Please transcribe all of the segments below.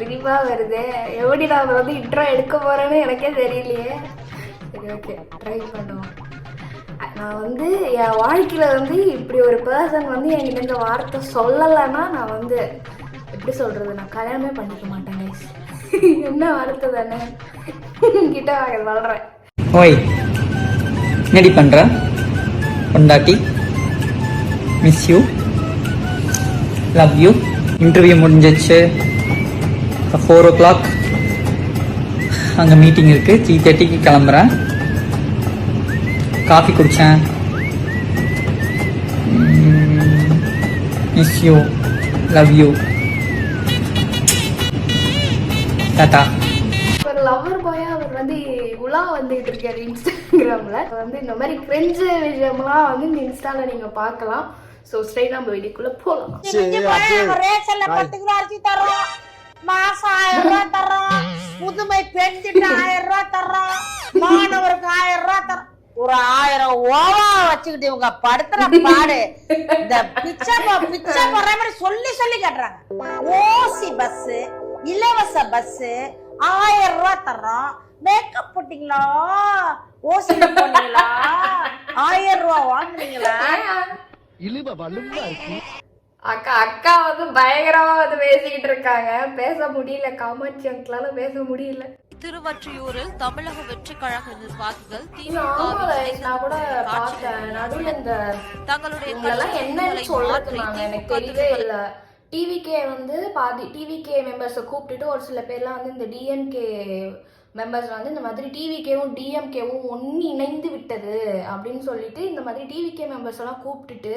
சிரிப்பா வருது. எப்படி நான் அதை வந்து இன்ட்ரோ எடுக்க போறேன்னு எனக்கே தெரியலையே. சரி ஓகே ட்ரை பண்ணுவோம். நான் வந்து என் வாழ்க்கையில வந்து இப்படி ஒரு பர்சன் வந்து என்கிட்ட இந்த வார்த்தை சொல்லலைன்னா நான் வந்து எப்படி சொல்றது? நான் கல்யாணமே பண்ணிக்க மாட்டேன் கைஸ் என்ன வார்த்தை தானே? கிட்ட வாங்க சொல்றேன் ஓய் என்னடி பண்ற? பொண்டாட்டி miss you love you interview முடிஞ்சிச்சு ஃபோர் ஓ கிளாக் அங்கே மீட்டிங் இருக்குது த்ரீ தேர்ட்டிக்கு கிளம்புறேன். காஃபி குடித்தேன் miss you love you tata ஒரு லவர் பாயா அவர் வந்து உலா வந்துகிட்டு இருக்காரு இன்ஸ்டாகிராம்ல வந்து இந்த மாதிரி கிரெஞ்சு விஷயம்லாம் வந்து இந்த இன்ஸ்டால நீங்க பார்க்கலாம். ஸோ ஸ்ட்ரைட் நம்ம வீடியோக்குள்ள போகலாம் மாசம் ஆயிரம் ரூபாய் தர்றோம் புதுமை பெண்கிட்ட ஆயிரம் ரூபாய் தர்றோம் மாணவருக்கு ஆயிரம் ரூபாய் தர்றோம் ஒரு ஆயிரம் ஓவா வச்சுக்கிட்டு இவங்க படுத்துற பாடு. இந்த பிச்சை பிச்சை போடுற மாதிரி சொல்லி சொல்லி கட்டுறாங்க. ஓசி பஸ் இலவச பஸ் ஆயிரம் ரூபாய் தர்றோம் மேக்கப் போட்டீங்களா? ஓசி போனீங்களா? ஆயிரம் ரூபாய் வாங்குறீங்களா அக்கா அக்கா வந்து பயங்கரமா வந்து பேசிக்கிட்டு இருக்காங்க. பேச முடியல காமாட்சி அங்களால பேச முடியல. திருவொற்றியூரில் தமிழக வெற்றி கழக நிர்வாகிகள் தங்களுடைய என்னன்னு சொல்றது நாங்க எனக்கு தெரியவே இல்ல. டிவிகே வந்து பாதி டிவிகே மெம்பர்ஸை கூப்பிட்டுட்டு ஒரு சில பேர்லாம் வந்து இந்த டிஎம்கே மெம்பர்ஸ் வந்து இந்த மாதிரி டிவிகேவும் டிஎம்கேவும் ஒன்று இணைந்து விட்டது அப்படின்னு சொல்லிட்டு இந்த மாதிரி டிவிகே மெம்பர்ஸ் எல்லாம் கூப்பிட்டுட்டு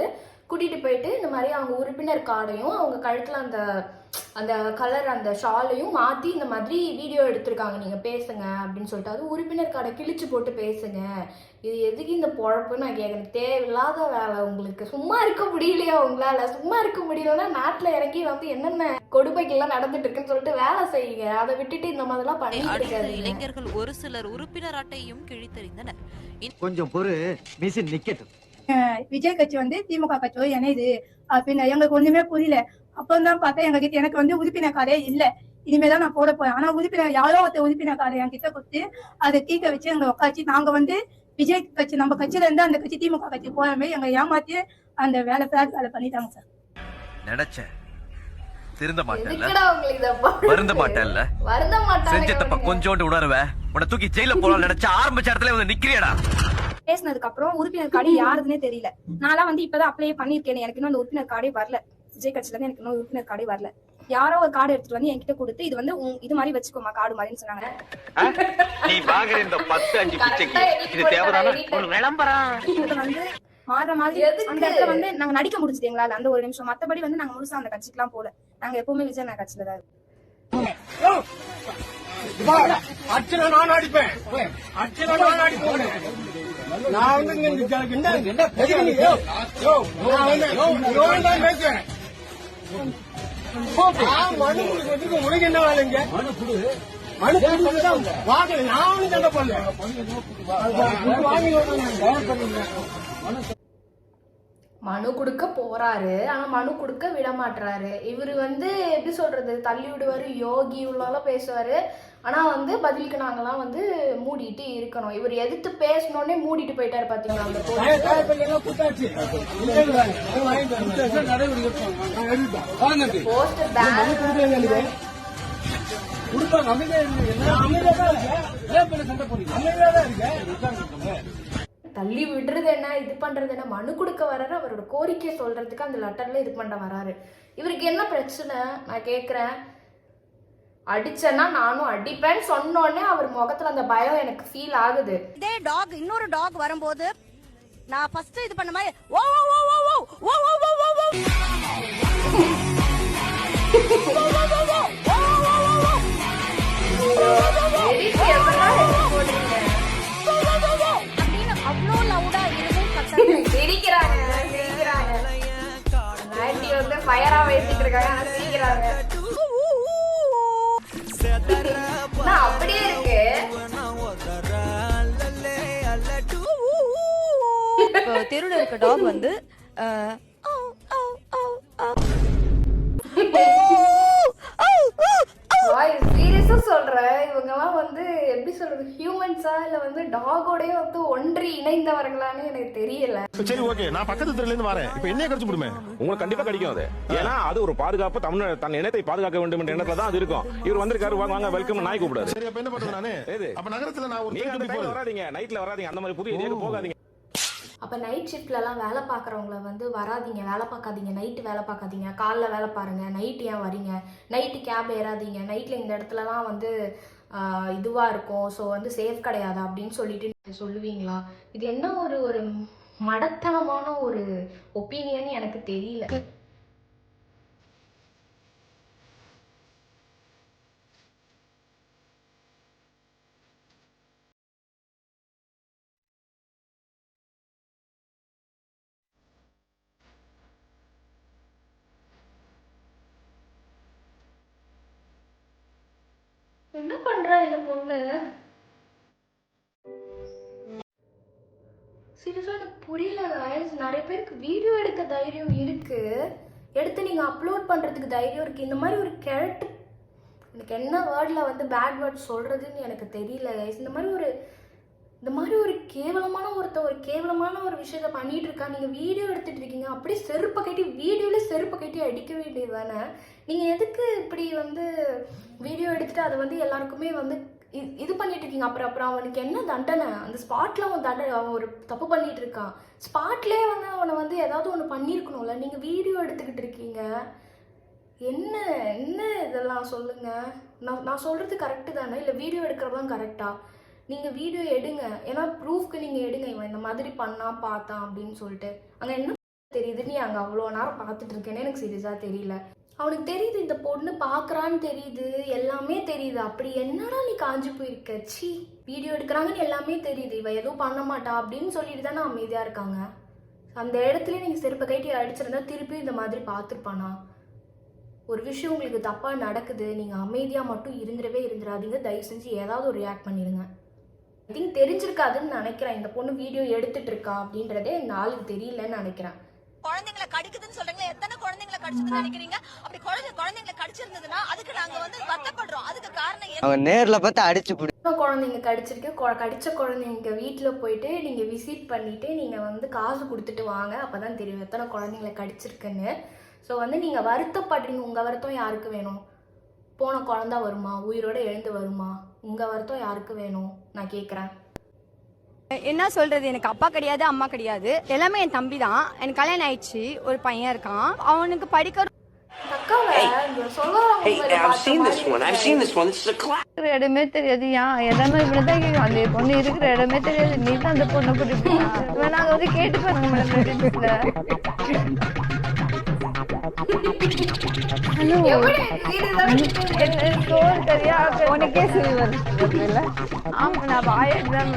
கூட்டிட்டு போயிட்டு இந்த மாதிரி அவங்க உறுப்பினர் கார்டையும் அவங்க கழுத்துல அந்த அந்த கலர் அந்த ஷாலையும் மாற்றி இந்த மாதிரி வீடியோ எடுத்திருக்காங்க. நீங்கள் பேசுங்க அப்படின்னு சொல்லிட்டு. அது உறுப்பினர் கார்டை கிழிச்சு போட்டு பேசுங்க. இது எதுக்கு இந்த பொழப்பு நான் கேட்குறேன் தேவையில்லாத வேலை உங்களுக்கு. சும்மா இருக்க முடியலையா உங்களால? சும்மா இருக்க முடியலன்னா நாட்டில் இறங்கி வந்து என்னென்ன கொடுமைகள்லாம் நடந்துட்டு இருக்குன்னு சொல்லிட்டு வேலை செய்யுங்க. அதை விட்டுட்டு இந்த மாதிரிலாம் இருக்காதீங்க. இளைஞர்கள் ஒரு சிலர் உறுப்பினர் அட்டையும் கிழித்தெறிந்தனர். கொஞ்சம் பொறு மிஷின் நிக்கட்டும். விஜய் கட்சி வந்து திமுக கட்சியோட இணையுது. அப்படின்னு எங்களுக்கு ஒண்ணுமே புரியல. அப்பதான் பார்த்தா எங்க கிட்ட எனக்கு வந்து உறுப்பினர் கார்டே இல்ல. இனிமேதான் நான் போட போறேன். ஆனா உறுப்பினர் யாரோ ஒருத்தர் உறுப்பினர் கார்டு என் கிட்ட கொடுத்து அதை தீக்க வச்சு எங்க உட்காச்சு நாங்க வந்து விஜய் கட்சி நம்ம கட்சியில இருந்து அந்த கட்சி திமுக கட்சி போறமே எங்க ஏமாத்தி அந்த வேலை பிளாட் வேலை பண்ணிட்டாங்க சார். நினைச்சேன். திருந்த மாட்டேன்ல? வருந்த மாட்டேன்ல. வருந்த செஞ்ச தப்ப மாட்டாங்க கொஞ்சோண்டு உணர்வேன். உன்னை தூக்கி ஜெயில போலாம் நினைச்ச ஆரம்பிச்ச இடத்துல வந்து நிக்கிறியடா. பேசினதுக்கு அப்புறம் உறுப்பினர் கார்டு யாருதுன்னே தெரியல. நான்லாம் வந்து இப்பதான் அப்ளை பண்ணிருக்கேன் எனக்கு இன்னும் அந்த உறுப்பினர் கார்டே வரல. விஜய் கட்சியில இருந்து எனக்கு இன்னும் உறுப்பினர் கார்டே வரல. யாரோ ஒரு கார்டு எடுத்துட்டு வந்து என்கிட்ட கொடுத்து இது வந்து இது மாதிரி வச்சுக்கோமா கார்டு மாதிரின்னு சொன்னாங்க. நீ வாங்குற இந்த பத்து அஞ்சு போட்டாங்க, edit. ஒரு விளம்பரம் இது வந்து மாற மாதிரி? அந்த இடத்துல வந்து நாங்க நடிக்க முடிஞ்சது எங்களால. அந்த ஒரு நிமிஷம். மத்தபடி வந்து நாங்க முழுசா அந்த கட்சிக்குலாம் போல நாங்க எப்பவுமே விஜய் நான் கட்சியில தான் இருக்கோம். அர்ச்சனை நான் அடிப்பேன். அர்ச்சனை நான் அடிப்பேன். நான் வந்து இங்க என்ன பேசுறேன் மனு கொடுக்கறதுக்கு உனக்கு என்ன வேலைங்க மனு கொடு நான் சண்டை பண்ணல வாங்கி மனு கொடுக்க போறாரு. ஆனா மனு கொடுக்க விட மாட்றாரு. இவர் வந்து எப்படி சொல்றது? தள்ளி விடுவாரு யோகி உள்ளாலாம் பேசுவாரு. ஆனா வந்து பதிலுக்கு நாங்கெல்லாம் வந்து மூடிட்டு இருக்கணும். இவர் எதிர்த்து பேசணுன்னே மூடிட்டு போயிட்டாரு பாத்தீங்களா அந்த போஸ்டர் பேன் கொடுப்பாங்க அமைதியா இருக்கு. அமைதியா தான் இருக்கேன். ஏன் பண்ண சண்டை போடுறீங்க? அமைதியா தான் இருக்கேன். தள்ளி விடுறது என்ன இது பண்றது என்ன மனு கொடுக்க வர்றாரு அவரோட கோரிக்கையை சொல்றதுக்கு அந்த லெட்டர்ல இது பண்ண வராரு இவருக்கு என்ன பிரச்சனை? நான் கேக்குறேன். அடிச்சேன்னா நானும் அடிப்பேன்னு சொன்னோடனே அவர் முகத்துல அந்த பயம் எனக்கு ஃபீல் ஆகுது. இதே டாக் இன்னொரு டாக் வரும்போது நான் ஃபர்ஸ்ட் இது பண்ண மாதிரி ஓ ஓ ஓ ஓ ஓ ஓ ஓ ஓ ஓ ஓ எதுக்கு எதெல்லாம் எடுத்து ஃபயரா பேசிட்டு இருக்காங்க ஆனா சிரிக்கிறாங்க அப்படியே இருக்கு. இப்போ தெருவில் இருக்க டாக் வந்து எதுக்கு சொல்கிறேன் இவங்கெல்லாம் வந்து எப்படி சொல்றது ஹியூமன்ஸா இல்ல வந்து டாகோடய வந்து ஒன்றி இணைந்தவர்களான்னு எனக்கு தெரியல. சரி ஓகே நான் பக்கத்து தெருல இருந்து வரேன். இப்போ என்ன கிடச்சி விடுமே உங்களுக்கு கண்டிப்பா கிடைக்கும் அது. ஏன்னா அது ஒரு பாதுகாப்பு தமிழ் தன் இனத்தை பாதுகாக்க வேண்டும் என்ற எண்ணத்துல தான் அது இருக்கும். இவர் வந்திருக்காரு வாங்க வாங்க வெல்கம் நாய் கூப்பிடாரு சரி அப்ப என்ன பண்றது நானே? அப்ப நகரத்துல நான் ஒரு நீங்க வராதீங்க. நைட்ல வராதீங்க. அந்த மாதிரி புதிய ஏரியாவுக்கு போகாதீங்க. அப்போ நைட் ஷிஃப்ட்லலாம் வேலை பார்க்குறவங்கள வந்து வராதீங்க வேலை பார்க்காதீங்க நைட்டு வேலை பார்க்காதீங்க. காலைல வேலை பாருங்கள் நைட்டு ஏன் வரீங்க? நைட்டு கேப் ஏறாதீங்க. நைட்டில் இந்த இடத்துலலாம் வந்து இதுவாக இருக்கும். ஸோ வந்து சேஃப் கிடையாது அப்படின்னு சொல்லிட்டு சொல்லுவீங்களா? இது என்ன ஒரு ஒரு மடத்தனமான ஒரு ஒப்பீனியன் எனக்கு தெரியல. என்ன பண்றா இந்த பொண்ணு? சீரியஸாக எனக்கு புரியல guys. நிறைய பேருக்கு வீடியோ எடுக்க தைரியம் இருக்கு. எடுத்து நீங்கள் அப்லோட் பண்ணுறதுக்கு தைரியம் இருக்குது இந்த மாதிரி ஒரு கேரக்டர் எனக்கு என்ன வேர்டில் வந்து பேட் வேர்ட் சொல்கிறதுன்னு எனக்கு தெரியல கைஸ் இந்த மாதிரி ஒரு இந்த மாதிரி ஒரு கேவலமான ஒருத்த ஒரு கேவலமான ஒரு விஷயத்த பண்ணிட்டு இருக்கா நீங்கள் வீடியோ எடுத்துட்டு இருக்கீங்க அப்படியே செருப்பை கட்டி வீடியோவில் செருப்பை கட்டி அடிக்க வேண்டியது தானே? நீங்கள் எதுக்கு இப்படி வந்து வீடியோ எடுத்துட்டு அதை வந்து எல்லாருக்குமே வந்து இது பண்ணிட்டு இருக்கீங்க? அப்புறம் அப்புறம் அவனுக்கு என்ன தண்டனை? அந்த ஸ்பாட்ல அவன் தண்டனை அவன் ஒரு தப்பு பண்ணிட்டு இருக்கான். ஸ்பாட்லேயே வந்து அவனை வந்து ஏதாவது ஒன்று பண்ணியிருக்கணும்ல நீங்கள் வீடியோ எடுத்துக்கிட்டு இருக்கீங்க. என்ன என்ன இதெல்லாம் சொல்லுங்க? நான் நான் சொல்றது கரெக்டு தானே? இல்லை வீடியோ எடுக்கிறதுலாம் கரெக்டா நீங்கள் வீடியோ எடுங்க. ஏன்னா ப்ரூஃப்க்கு நீங்கள் எடுங்க. இவன் இந்த மாதிரி பண்ணா பார்த்தான் அப்படின்னு சொல்லிட்டு. அங்கே என்ன தெரியுது? நீ அங்கே அவ்வளோ நேரம் பார்த்துட்டு இருக்கேன்னு எனக்கு சீரியஸாக தெரியல. அவனுக்கு தெரியுது இந்த பொண்ணு பார்க்குறான்னு தெரியுது. எல்லாமே தெரியுது. அப்படி என்னடா நீ காஞ்சு போயிருக்க? சி வீடியோ எடுக்கிறாங்கன்னு எல்லாமே தெரியுது. இவ எதுவும் பண்ண மாட்டா அப்படின்னு சொல்லிட்டு தானே அமைதியாக இருக்காங்க. அந்த இடத்துல நீங்கள் செருப்பை கைட்டி அடிச்சிருந்தா திருப்பி இந்த மாதிரி பார்த்துருப்பானா? ஒரு விஷயம் உங்களுக்கு தப்பாக நடக்குது. நீங்கள் அமைதியாக மட்டும் இருந்துடவே இருந்துடாதீங்க. தயவு செஞ்சு ஏதாவது ஒரு ரியாக்ட் பண்ணிடுங்க. ஐ திங்க் தெரிஞ்சிருக்காதுன்னு நினைக்கிறேன். இந்த பொண்ணு வீடியோ எடுத்துட்டு இருக்கா அப்படின்றதே இந்த ஆளுக்கு தெரியலன்னு நினைக்கிறேன். குழந்தைங்களை கடிக்குதுன்னு சொல்றீங்களா எத்தனை குழந்தைங்களை கடிச்சதுன்னு நினைக்கிறீங்க? அப்படி குழந்தை குழந்தைங்களை கடிச்சிருந்ததுன்னா அதுக்கு நாங்க வந்து வருத்தப்படுறோம். அதுக்கு காரணம் என்ன? அவங்க நேர்ல பார்த்து அடிச்சு குழந்தைங்க கடிச்சிருக்கு? கடிச்ச குழந்தைங்க வீட்டில் போயிட்டு நீங்கள் விசிட் பண்ணிவிட்டு நீங்கள் வந்து காசு கொடுத்துட்டு வாங்க. அப்போ தான் தெரியும் எத்தனை குழந்தைங்கள கடிச்சிருக்குன்னு. ஸோ வந்து நீங்கள் வருத்தப்படுறீங்க. உங்கள் வருத்தம் யாருக்கு வேணும்? போன குழந்தா வருமா? உயிரோட எழுந்து வருமா? உங்கள் வருத்தம் யாருக்கு வேணும்? நான் கேட்குறேன் என்ன சொல்றது? எனக்கு அப்பா கிடையாது அம்மா கிடையாது. எல்லாமே என் தம்பி தான் எனக்கு கல்யாணம் ஆயிடுச்சு. ஒரு பையன் இருக்கான். அவனுக்கு படிக்க அக்காவை இங்க சொல்லுவாங்க இருக்கிற இடமே தெரியாது ஏன் எல்லாமே இப்படிதான் கேக்கும். அந்த பொண்ணு இருக்கிற இடமே தெரியாது. நீ தான் அந்த பொண்ணை பிடிப்பா நாங்க வந்து கேட்டு பாருங்க உனக்கே சில்வர் ஆமா நான் வாய் எக்ஸாம்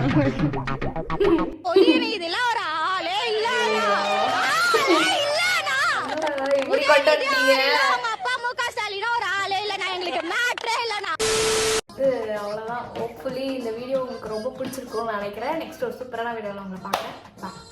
பொய்யனே, இதெல்லாம் ஒரு ஆளே அவங்க அப்பா மு க ஸ்டாலினா ஒரு ஆளே இல்லைண்ணா எங்களுக்கு மேட்ரே இது அவ்வளோதான் ஹோப்ஃபுல்லி இந்த வீடியோ உங்களுக்கு ரொம்ப பிடிச்சிருக்கும்னு நினைக்கிறேன். நெக்ஸ்ட் ஒரு சூப்பரான வீடியோவில் உங்களை பார்க்குறேன். பாய்